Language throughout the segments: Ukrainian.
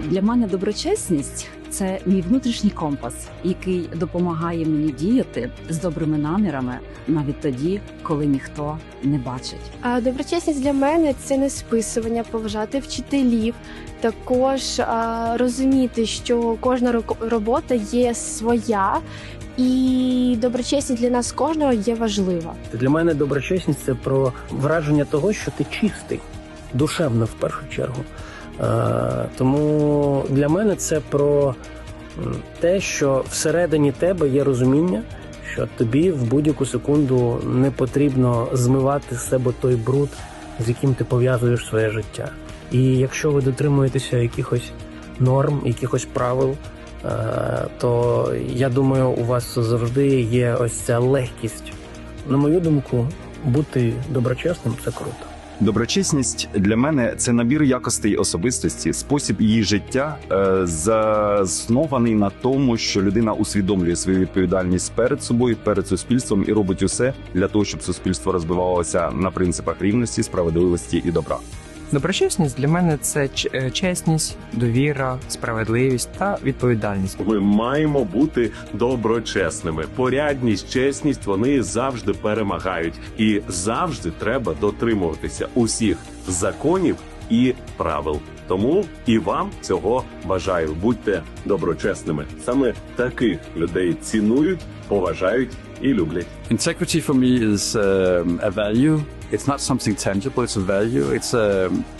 Для мене доброчесність це мій внутрішній компас, який допомагає мені діяти з добрими намірами навіть тоді, коли ніхто не бачить. А доброчесність для мене це не списування, поважати вчителів, також а, розуміти, що кожна ро- робота є своя, і доброчесність для нас кожного є важлива. Для мене доброчесність це про враження того, що ти чистий, душевно в першу чергу. Е, тому для мене це про те, що всередині тебе є розуміння, що тобі в будь-яку секунду не потрібно змивати з себе той бруд, з яким ти пов'язуєш своє життя. І якщо ви дотримуєтеся якихось норм, якихось правил, е, то я думаю, у вас завжди є ось ця легкість. На мою думку, бути доброчесним це круто. Доброчесність для мене це набір якостей особистості, спосіб її життя, е, заснований на тому, що людина усвідомлює свою відповідальність перед собою, перед суспільством і робить усе для того, щоб суспільство розвивалося на принципах рівності, справедливості і добра. Доброчесність для мене це е, чесність, довіра, справедливість та відповідальність. Ми маємо бути доброчесними. Порядність, чесність вони завжди перемагають, і завжди треба дотримуватися усіх законів і правил. Тому і вам цього бажаю. Будьте доброчесними. Саме таких людей цінують, поважають і люблять. Integrity for me is um, a value. It's not something tangible, it's a value. It's a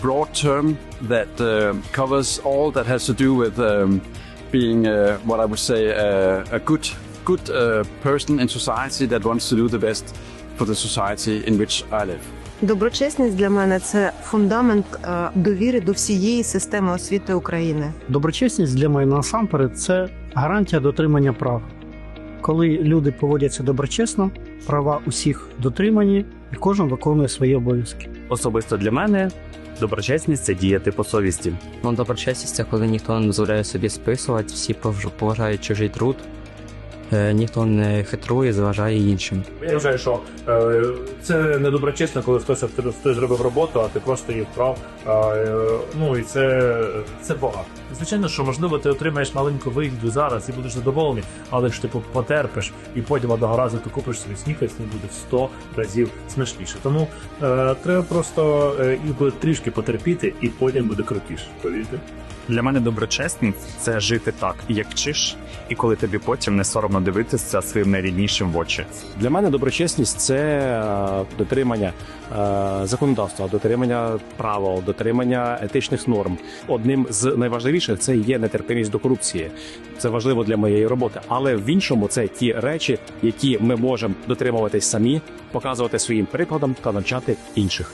broad term that um covers all that has to do with um, being uh, what I would say uh, a good, good uh, person in society that wants to do the best for the society in which I live. Доброчесність для мене це фундамент е, довіри до всієї системи освіти України. Доброчесність для мене насамперед це гарантія дотримання прав. Коли люди поводяться доброчесно, права усіх дотримані, і кожен виконує свої обов'язки. Особисто для мене доброчесність це діяти по совісті. Ну, доброчесність це коли ніхто не дозволяє собі списувати, всі пов- поважають чужий труд, ніхто не хитрує, заважає іншим. Я вважаю, що е, це недоброчесно, коли хтось хтось зробив роботу, а ти просто її вправ. Е, ну і це, це багато. Звичайно, що можливо ти отримаєш маленьку вигіду зараз і будеш задоволений, але ж ти потерпиш і потім одного разу ти купиш собі снікерс, і буде в 100 разів смачніше. Тому е, треба просто е, і трішки потерпіти, і потім буде крутіше. Повірте. Для мене доброчесність це жити так, як чиш, і коли тобі потім не соромно дивитися своїм найріднішим в очі. Для мене доброчесність це е, дотримання е, законодавства, дотримання правил, дотримання етичних норм. Одним з найважливіших це є нетерпимість до корупції. Це важливо для моєї роботи. Але в іншому це ті речі, які ми можемо дотримуватись самі, показувати своїм прикладом та навчати інших.